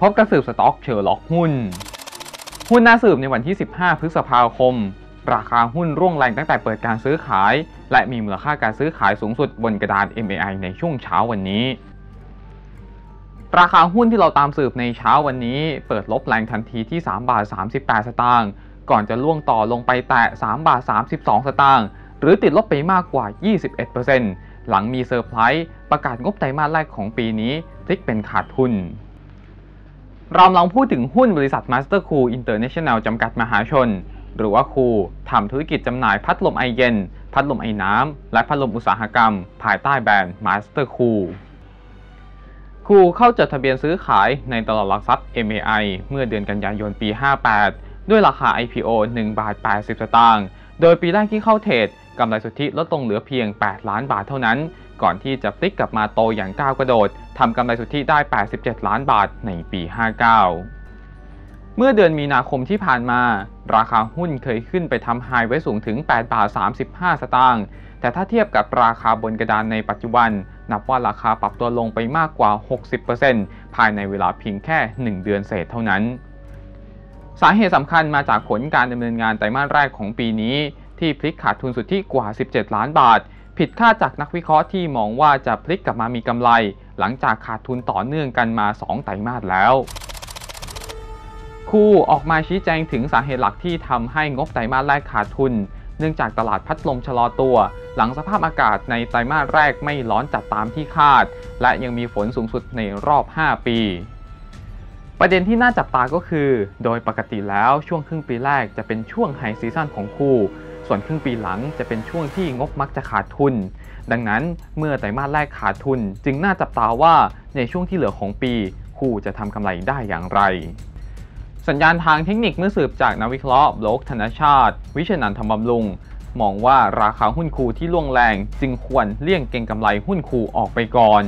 พบกับสืบสต็อกเชอร์ล็อกหุ้น หุ้นน่าสืบในวันที่ 15 พฤษภาคม ราคาหุ้นร่วงแรงตั้งแต่เปิดการซื้อขาย และมีมูลค่าการซื้อขายสูงสุดบนกระดาน MAI ในช่วงเช้าวันนี้ ราคาหุ้นที่เราตามสืบในเช้าวันนี้ เปิดลบแรงทันทีที่ 3 บาท 38 สตางค์ก่อนจะล่วงต่อลงไปแตะ 3 บาท 32 สตางค์หรือติดลบไปมากกว่า 21%หลังมีเซอร์ไพรส์ประกาศงบไตรมาสแรกของปีนี้พลิกเป็นขาดทุน เราลองพูดถึงหุ้นบริษัท Master Cool International จำกัดมหาชน หรือว่าคูทำธุรกิจจำหน่ายพัดลมไอเย็น พัดลมไอน้ำ และพัดลมอุตสาหกรรม ภายใต้แบรนด์ Master Cool คูเข้าจดทะเบียนซื้อขายในตลาดหลักทรัพย์ MAI เมื่อเดือนกันยายนปี 58 ด้วยราคา IPO 1 บาท 80 สตางค์ โดยปีแรกที่เข้าเทรดกำไรสุทธิลดลงเหลือเพียง 8 ล้านบาทเท่านั้น ก่อนที่จะพลิกกลับมาโตอย่างก้าวกระโดดทำกำไรสุทธิได้ 87 ล้านบาทในปี 59 เมื่อเดือนมีนาคมที่ผ่านมา ราคาหุ้นเคยขึ้นไปทำไฮไว้สูงถึง 8 บาท 35 สตางค์ แต่ถ้าเทียบกับราคาบนกระดานในปัจจุบัน นับว่าราคาปรับตัวลงไปมากกว่า 60%ภายในเวลาเพียงแค่ 1 เดือนเศษเท่านั้น สาเหตุสำคัญมาจากผลการดำเนินงานไตรมาสแรกของปีนี้ที่พลิกขาดทุนสุทธิกว่า 17 ล้านบาท ผิดคาดจากนักวิเคราะห์ที่มองว่าจะพลิกกลับมามีกำไร หลังจากขาดทุนต่อเนื่องกันมา 2 ไตรมาสแล้วคู่ออกมาชี้แจงถึงสาเหตุหลักที่ทำให้งบไตรมาสแรกขาดทุน เนื่องจากตลาดพัดลมชะลอตัว หลังสภาพอากาศในไตรมาสแรกไม่ร้อนจัดตามที่คาด และยังมีฝนสูงสุดในรอบ 5 ปี ประเด็นที่น่าจับตาก็คือ โดยปกติแล้วช่วงครึ่งปีแรกจะเป็นช่วงไฮซีซั่นของคู่ ส่วนครึ่งปีหลังจะเป็นช่วงที่งบมักจะขาดทุน ดังนั้นเมื่อไตรมาสแรกขาดทุน จึงน่าจับตาว่าในช่วงที่เหลือของปีคู่จะทำกำไรได้อย่างไร สัญญาณทางเทคนิคเมื่อสืบจากนักวิเคราะห์โลกธนชาติ วิชนันทำบำรุง มองว่าราคาหุ้นคูที่ล่วงแรง จึงควรเลี่ยงเก็งกำไรหุ้นคูออกไปก่อน